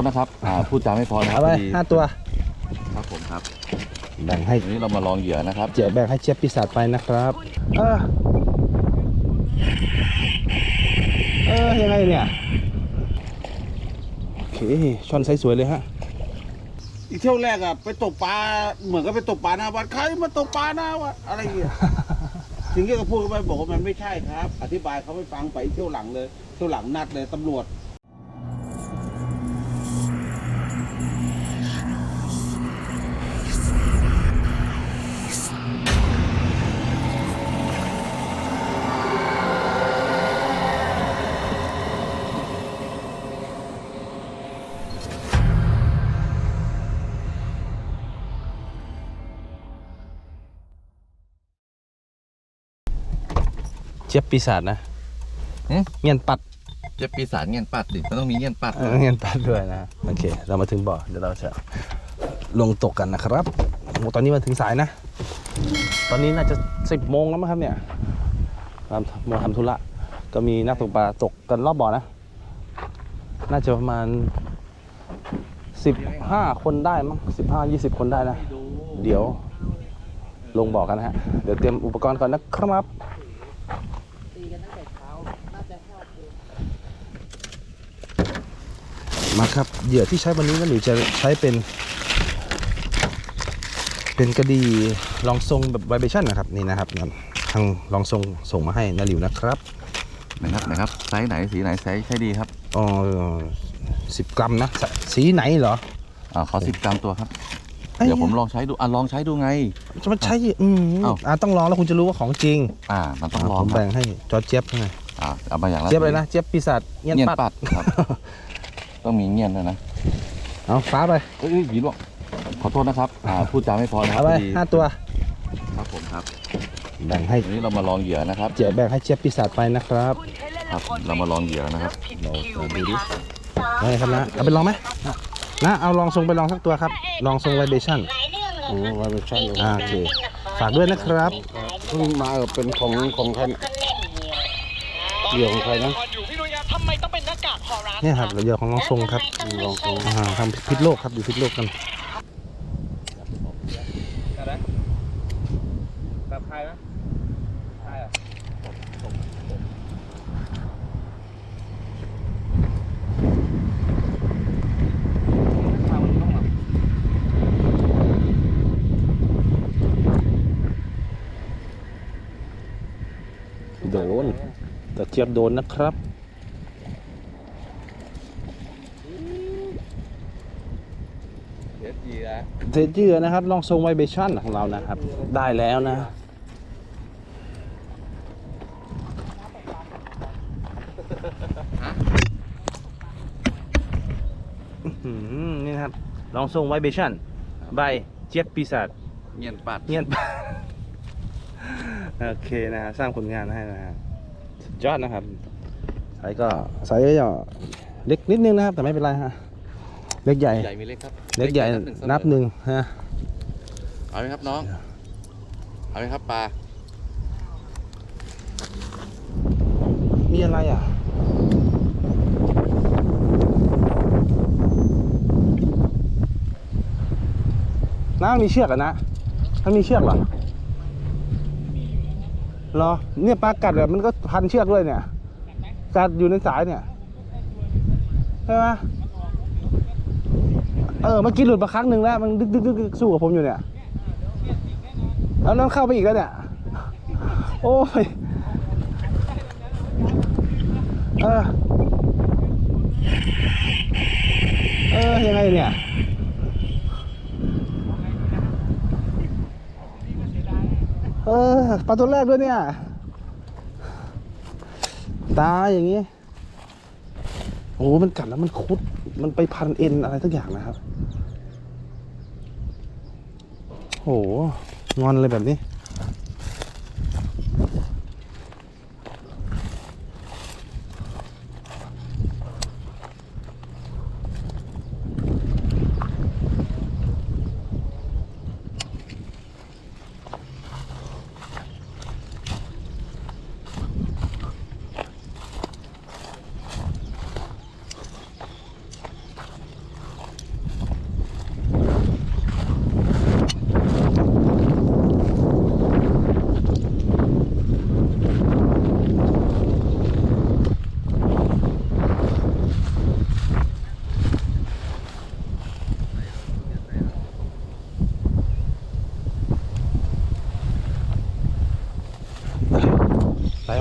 ษนะครับอ่าพูดจาไม่พอนะครัเอาบไปพอดีห้าตัว ครับผมครับแบ่งให้วันนี้เรามาลองเหยื่อนะครับ เจ๊แบ่งให้เจี๊ยบปีศาจไปนะครับ เออ เออ ยังไงเนี่ย โอเคช่อนไซส์สวยเลยฮะ อีกเที่ยวแรกอะไปตกปลาเหมือนกับไปตกปลาหน้าวัดใครมาตกปลาหน้าวัดอะไรอย่างเงี้ย ถึงที่ก็พูดกันไปบอกว่ามันไม่ใช่ครับ อธิบายเขาไปฟังไปเที่ยวหลังเลยเที่ยวหลังนัดเลยตำรวจ จี๊ยบปีศาจนะหืมเงียนปัดเจ็บปีศาจเงียนปัดดิมันต้องมีเงียนปัดเออเงียนปัดด้วยนะโอเค เรามาถึงบ่อเดี๋ยวเราจะลงตกกันนะครับโอ้ตอนนี้มาถึงสายนะ ตอนนี้น่าจะสิบโมงแล้วมั้งครับเนี่ยทำมาทำธุระก็มีนักตกปลาตกกันรอบบ่อนะ น่าจะประมาณสิบห้าคนได้มั้งสิบห้ายี่สิบคนได้นะ เดี๋ยวลงบ่อกันนะฮะ เดี๋ยวเตรียมอุปกรณ์ก่อนนะครับ มาครับเหยื่อที่ใช้วันนี้นะหรือจะใช้เป็น เป็นกระดีลองทรงแบบไวเบชั่นนะครับนี่นะครับนั่นทางลองทรงส่งมาให้นาหลิวนะครับนะครับนะครับไซส์ไหนสีไหนไซส์ใช่ดีครับอ๋อสิบกรัมนะสสีไหนเหรออ่าขอสิบกรัมตัวครับอ้เดี๋ยวผมลองใช้ดูอะลองใช้ดูไงจะมาใช้อืมเอ้าอ่าต้องลองแล้วคุณจะรู้ว่าของจริง อ่า มันต้องลอผงมครับแบ่งให้จอเจี๊ยบไงอ่าเอามาอย่างละเจี๊ยบเลยนะเจี๊ยบปีศาจเงี้ยนเงียนปัดปัดครับ ต้องมีเงียนด้วยนะเอาฟ้าไปเอ้ยหวีลวกขอโทษนะครับอ่าพูดจาไม่พอนะครัเอาบไปพอดีห้าตัว ครับผมครับแบ่งให้วันนี้เรามาลองเหยื่อนะครับ เจี๊ยบแบ่งให้เจี๊ยบปีศาจไปนะครับครับเรามาลองเหยื่อนะครับ เราดูดิเอาไงครับนะเอาไปลองไหมนะเอาลองทรงไปลองสักตัวครับ ลองทรงไวเบชั่นโอ้ไวเบชั่นอ่าโอเคฝากด้วยนะครับ เพิ่งมาเออเป็นของของใครนะเหยื่อของใครนะ นี่ยครับเหยื่อของลองทรงครับลองทรงอ่าทำพิษโลกครับอยู่พิษโลกกันแบบใครนะใครอะโดนแต่เจี๊ยบโดนนะครับ เดี๋ยวเหยื่ อเทเจือนะครับ ลองทรงไวเบชั่นของเรานะครับ ได้แล้วนะอื้อหือนี่นะครับ ลองทรงไวเบชั่นใบเจี๊ยบปีศาจเงียนปัดเงียบโอเคนะฮะสร้างผลงานให้นะฮะสุดยอดนะครับไซส์ก็ไซส์ก็เล็กนิดนึงนะครับ แต่ไม่เป็นไรฮะ เล็กใหญ่ ใหญ่มีเล็กครับเล็กใหญ่นับหนึ่งฮะเอาไหมครับน้อง เอาไหมครับปลา มีอะไรอะน้ามีเชือกอะนะถ้ามีเชือกเหรอเหรอ เนี่ยปลากัดแบบมันก็พันเชือกด้วยเนี่ย กัดอยู่ในสายเนี่ย ใช่ไหม เออเมื่อกี้หลุดมาครั้งหนึ่งแล้วมันดึกดึกดึกดึกสู้กับผมอยู่เนี่ยแล้วน้องเข้าไปอีกแล้วเนี่ยโอ้ยเออเออยังไงเนี่ยเออปลาตัวแรกด้วยเนี่ยตายอย่างงี้โอ้มันกัดแล้วมันคุด มันไปพันเอ็นอะไรสักอย่างนะครับ โหงอนเลยแบบนี้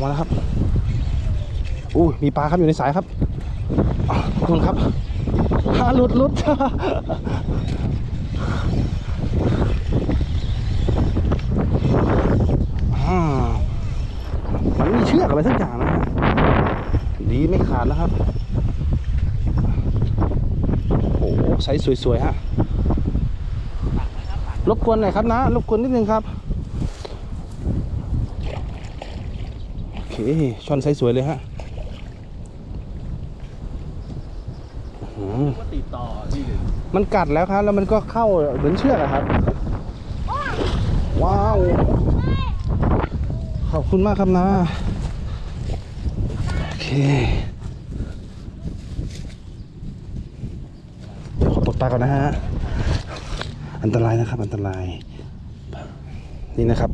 อกมาแล้วครับอู้มีปลาครับอยู่ในสายครับอะขอบคุณครับฮาหลุดหลุดมันมีเชือกอะไรสักอย่างนะฮะดีไม่ขาดแล้วครับโอ้โหไซส์สวยๆฮะรบกวนหน่อยครับนะรบกวนนิดนึงครับ โอเค ช่อนไซส์สวยเลยฮะติดต่อที่มันกัดแล้วครับ แล้วมันก็เข้าเหมือนเชือกอะครับ ว้าว ขอบคุณมากครับนะ โอเคเดี๋ยวขอปลดปลาก่อนนะฮะ อันตรายนะครับ อันตราย นี่นะครับ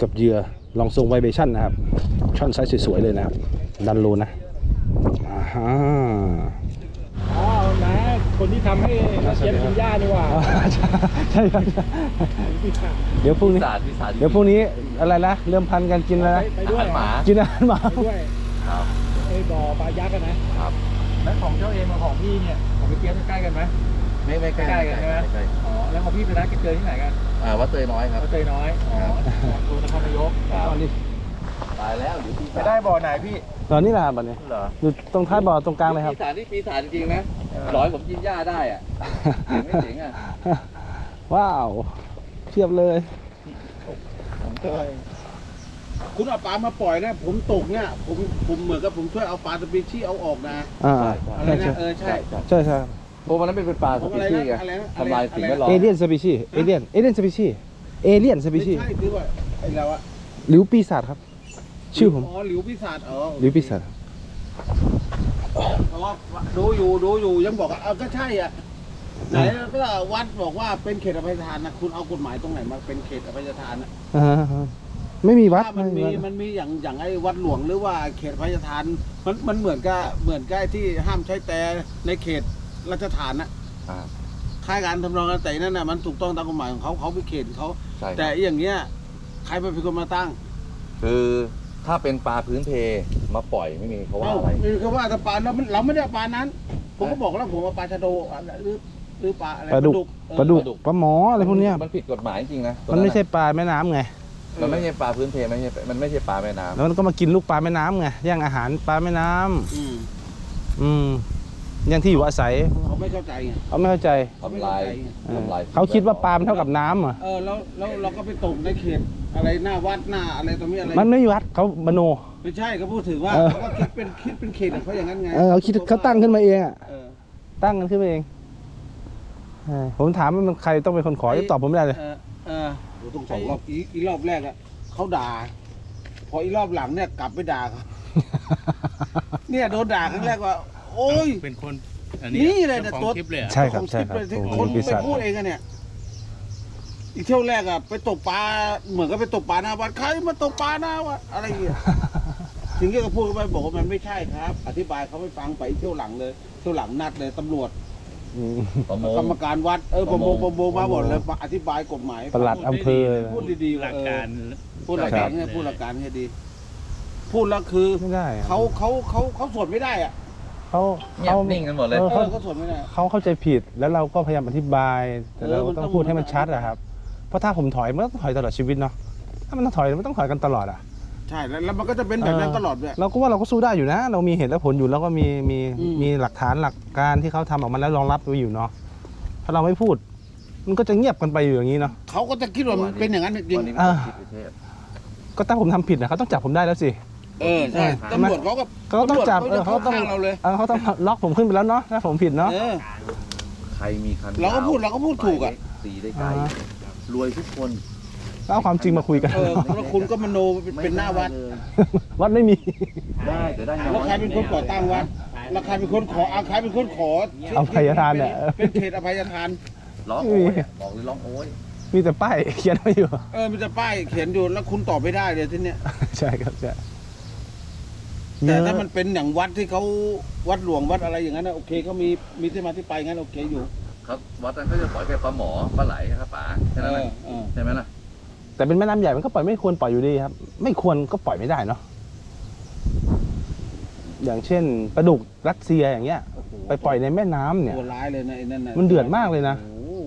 กับเหยื่อ ลองทรงไวเบชั่นนะครับ ช่อนไซส์สวยๆเลยนะครับ ดันโลนะอ่าฮะอ๋อนะคนที่ทำให้นักเชียนกินหญ้านี่หว่าอ๋อใช่ใช่ครับ เดี๋ยวพรุ่งนี้ศาสตร์วิสาสตร์เดี๋ยวพรุ่งนี้อะไรนะ เริ่มพันกันกินอะไรนะไปด้วยหมากินอาหารหมาไปด้วยครับไอ้บ่อปลายักษ์กันนะครับ แล้วของเจ้าเองกับของพี่เนี่ย ของพี่เจี๊ยบใกล้กันไหมไม่ไม่ใกล้ใกล้กันใช่ไหมใกล้อ๋อ แล้วของพี่ไปนัดกันเจอที่ไหนกัน อ่าวัดเตยน้อยครับ วัดเตยน้อยอ๋อตัวนครนายกตอนนี้ตายแล้วเดี๋ยวปีไปศาจได้บ่อไหนพี่ตอนนี้แหละบัดนี้เหรออยู่ตรงท้ายบ่อตรงกลางเลยครับ ปีศาจนี่ปีศาจจริงๆนะร้อยผมกินหญ้าได้อะ เจ๋งไม่เจ๋งอะว้าวเทียบเลย คุณเอาปลามาปล่อยนะ ผมตกเนี่ยผมผมเหมือนกับผมช่วยเอาปลาสปีชีส์เอาออกนะ อ่าอะไรใช่นะเออใช่ ใช่ใช่ โอ้วันนั้นเป็นปลาสของปีอะไรชีนะส์ไงอะไรนะ ทำลายสิ่งแวดล้อมเอเลียนสปีชีเอเลียน เอเลียนสปีชีเอเลียนสปีไม่ชีใช่คือว่าไอ้เราอะหรือปีศาจครับ ชื่อผม อ๋อหลิวปีศาจอ๋อหรือปีศาจอ๋อดูอยู่ดูอยู่ยังบอกว่าเอาก็ใช่อะไหนก็วัดบอกว่าเป็นเขตอภัยทานนะคุณเอากฎหมายตรงไหนมาเป็นเขตอภัยทานนะอ่าฮะไม่มีวัดถ้ามันไมีมันมีอย่างอย่างไอ้วัดหลวงหรือว่าเขตอภัยทานมันมันเหมือนกับเหมือนกับไอ้ที่ห้ามใช้แต่ในเขต ราชฐานนะอ่าค่ายการทำนองกันแต่นั่นน่ะมันถูกต้องตามกฎหมายของเขาเขาเป็นเขตของเขาใช่ครับแต่อย่างเงี้ยใครมาเป็นคนมาตั้งคือถ้าเป็นปลาพื้นเพมาปล่อยไม่มีเขาว่าเอ้าอะไร คือเขาว่าแต่ปลาเราเราไม่ได้เอาปลานั้น ผมก็บอกแล้วผมว่าปลาชะโดหรือหรือปลาอะไรปลาดุก เออปลาดุก ปลาหมออะไรพวกเนี้ยมันผิดกฎหมายจริงๆนะตัวมันไม่อะใช่ปลาแม่น้ำไงมันไม่ใช่ปลาพื้นเพไม่ใช่มันไม่ใช่ปลาแม่น้ำ แล้วมันก็มากินลูกปลาแม่น้ำไงแย่งอาหารปลาแม่น้ำอืม อืมแย่งที่อยู่อาศัยเขาไม่เข้าใจไงเขาไม่เข้าใจทำลายเออทำลายเขาคิดว่าปลามันเท่ากับน้ำเหรอะเออแล้วแล้วเราก็ไปตกในเขตอะไรหน้าวัดหน้าอะไรตรงนี้อะไรมันไม่มีวัดเขาบโน ไม่ใช่เขาพูดถึงว่าเออ เขาก็คิดเป็นคิดเป็นเขตของเขาอย่างนั้นไงเออเขาคิดเขาตั้งขึ้นมาเองอะเออ ตั้งกันขึ้นมาเองใช่ผมถามว่ามันใครต้องเป็นคนขอจะตอบผมไม่ได้เลย เออเออต้องสองรอบอีอีรอบแรกอะเขาด่า พออีรอบหลังเนี่ยกลับไปด่าเขาเนี่ยโดนด่าครั้งแรกว่า โอ้ย เป็นคนนี่เลยเนี่ยตัวใช่ครับใช่ครับที่ผมคนปีไปศาจพูดเองอะเนี่ย อีกเที่ยวแรกอะไปตกปลาเหมือนกับไปตกปลาหน้าวัดใครมาตกปลาหน้าวัดอะไรอย่างเงี้ยถึงก็พูดไปบอกว่ามันไม่ใช่ครับ อธิบายเขาไม่ฟังไปเที่ยวหลังเลย เที่ยวหลังนัดเลยตำรวจอืมประมง กรรมการวัดเออประมงประมงมาหมดเลยมาอธิบายกฎหมาย ประหลัดอำเภอ พูดดีๆหลักเออการ พูดหลักการเนี่ยพูดหลักการเนี่ยดี พูดแล้วคือ ไม่ได้อะ เขาเขาเขาเขาสวดไม่ได้อะ เขาเงียเขาบนิ่งกันหมดเลยเออ เออเขาสวดไม่ได้ เขาเข้าใจผิดแล้วเราก็พยายามอธิบาย แต่เออเรามันต้ต้อองง พูดให้มันชัดอะครับ เพราะถ้าผมถอยมันก็ต้องถอยตลอดชีวิตเนาะถ้ามันต้องถอยมันต้องถอยกันตลอดอะใช่แล้วแล้วมันก็จะเป็นแบบนั้นตลอดเลย เราก็ว่าเราก็สู้ได้อยู่นะ เรามีเหตุและผลอยู่แล้วก็มีมีอืม มีหลักฐานหลักการที่เขาทำออกมาแล้วรองรับไว้อยู่เนาะถ้าเราไม่พูด มันก็จะเงียบกันไปอยู่อย่างนี้เนาะเขาก็จะคิดว่ามันเป็นอย่างนั้นจริงวันนี้อ่ามันผิดประเทศก็ถ้าผมทำผิดนะเขาต้องจับผมได้แล้วสิ เออใช่เออตำรวจเขาก็เขาต้องจับตำรวจเออเขาต้องข้างเราเลยเออเขาต้องล็อกผมขึ้นไปแล้วเนาะถ้าผมผิดเนาะเออใครมีคันเราก็พูดเราก็พูดถูกอะสีได้ไกลอ่ารวยทุกคนก็เอาความจริงมาคุยกันเออแล้วคุณก็มโนเป็นหน้าวัดไม่ไเลยวัดไม่มีได้แต่ได้น้อยแล้วใครเป็นคนก่อตั้งวัดแล้วใครเป็นคนขอเอาใครเป็นคนขออภัยทานเนี่ยเป็นเขตอภัยทานร้องโอ้ยอะบอกเลยร้องโอ้ยมีแต่ป้ายเขียนไว้อยู่ เออมันจะป้ายเขียนอยู่แล้วคุณตอบไม่ได้เลยที่เนี้ย ใช่ครับใช่ แต่ถ้ามันเป็นอย่างวัดที่เขาวัดหลวงวัดอะไรอย่างนั้นนะโอเคเขามีมีที่มาที่ไปงั้นโอเคอยู่ ครับวัดนั้นเขาจะปล่อยแค่ปลาหมอปลาไหลครับป๋าแค่เอนั้นอนะเออ ใช่ไหมล่ะแต่เป็นแม่น้ำใหญ่มันก็ปล่อยไม่ควรปล่อยอยู่ดีครับ ไม่ควรก็ปล่อยไม่ได้เนาะอย่างเช่นปลาดุกรัสเซียอย่างเงี้ย โอ้โหไปปล่อยในแม่น้ำเนี่ย ตัวร้ายเลยนะไอ้นั่นน่ะมันเดือดมากเลยนะ โอ้โห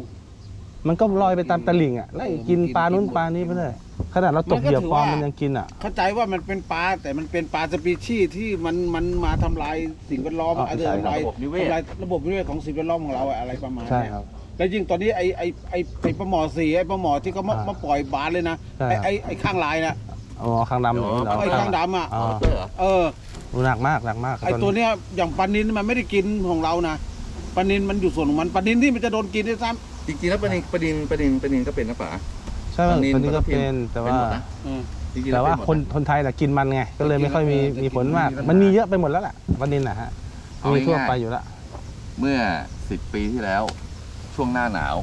มันก็ลอยไปตามตลิ่งอะไล่กินปลานู้นปลานี้ไปเลยข นาดเราตกเหยื่อปลอมมันยังกินอะ เข้าใจว่ามันเป็นปลาแต่มันเป็นปลาสปีชีส์ที่มันมันมาทำลายสิ่งแวดล้อมอ๋อ อะไรใช่ครับทำลายระบบนิเวศ ทำลายระบบนิเวศของสิ่งแวดล้อมของเราอะอะไรประมาณใช่เนี้ยครับ แล้วยิ่งตอนนี้ไอ้ไอ้ไอ้ไอ้ปลาหมอสีไอ้ปลาหมอที่เขามาอ่ามมาปล่อยบานเลยนะใช่ไอ้ครับ ไอ้ไอ้ข้างลายน่ะอ๋อข้างดำอย่างนี้เหรอไอ้ข้างดำอะอ๋อเตอร์เหรอเออ หนักมากหนักมากไอ้ตัวเนี้ยอย่างปลานินมันไม่ได้กินของเรานะปลานินมันอยู่ส่วนของมันปลานินที่มันจะโดนกินด้วยซ้จริงๆแล้วประเด็นประเด็นประเด็นประเด็นก็เป็นนะป๋าใช่ไหมปลานิลคนนี้ก็ปลาทับทิมเป็นแต่ว่าเป็นหมดนะำเออจริงๆแต่ล้ว่าเป็หมดคนคนไทยน่ะกินมันไง ก็เลยไม่ค่อยมีจะกินมีผลมากจะกินมันมีเยอะไปหมดแล้วแหละวันนินนะฮะเอามีทั่วง่ายๆ ไปอยู่แล้วเมื่อสิบปีที่แล้วช่วงหน้าหนาว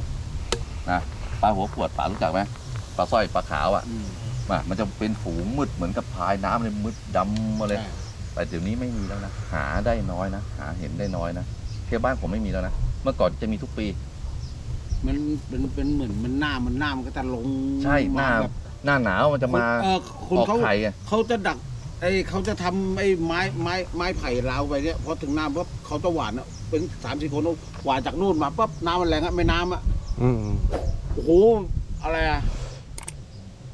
นะปลาหัวขวดป๋ารู้จักไหมปลาสร้อยปลาขาวอะอืมอะมันจะเป็นฝูงมืดเหมือนกับพายน้ำเลยมืดดำมาเลยใช่แต่เดี๋ยวนี้ไม่มีแล้วนะ หาได้น้อยนะ หาเห็นได้น้อยนะเที่ยวบ้านผมไม่มีแล้วนะ เมื่อก่อนจะมีทุกปี มันเป็นเป็นเหมือนมันหน้ามันหน้ามันก็จะลงใช่หน้าแบบหน้าหนาวมันจะมาเออคนออกเขาไข่ไงเขาจะดักไอ้เขาจะทำไอ้ไม้ไม้ไม้ไผ่ราวไปเนี่ยพอถึงน้ำปั๊บเขาจะหวานอะเป็นสามสี่คนเอาหวานจากนู่นมาปั๊บน้ำมันแรงอะไม่น้ำอะอืมโอ้โหอะไรอะ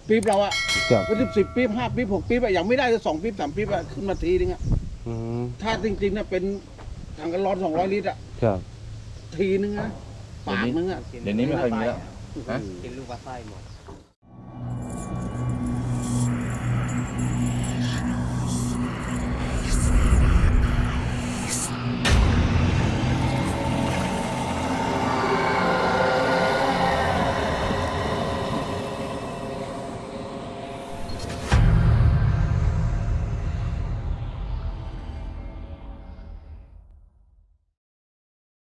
ปี๊บเราอะเกือบเป็นสิบสิบปี๊บห้าปี๊บหกปี๊บอะอย่างไม่ได้จะสองปี๊บสามปี๊บอะขึ้นมาทีนึงอะอืมถ้าจริงๆเนี่ยเป็นถังกันร้อนสองร้อยลิตรอะเกือบทีนึงนะ ปากนึงอะเดี๋ยวนี้ไม่ค่อยมีแล้วโอ้โหฮะ กินลูกปลาไส้หมด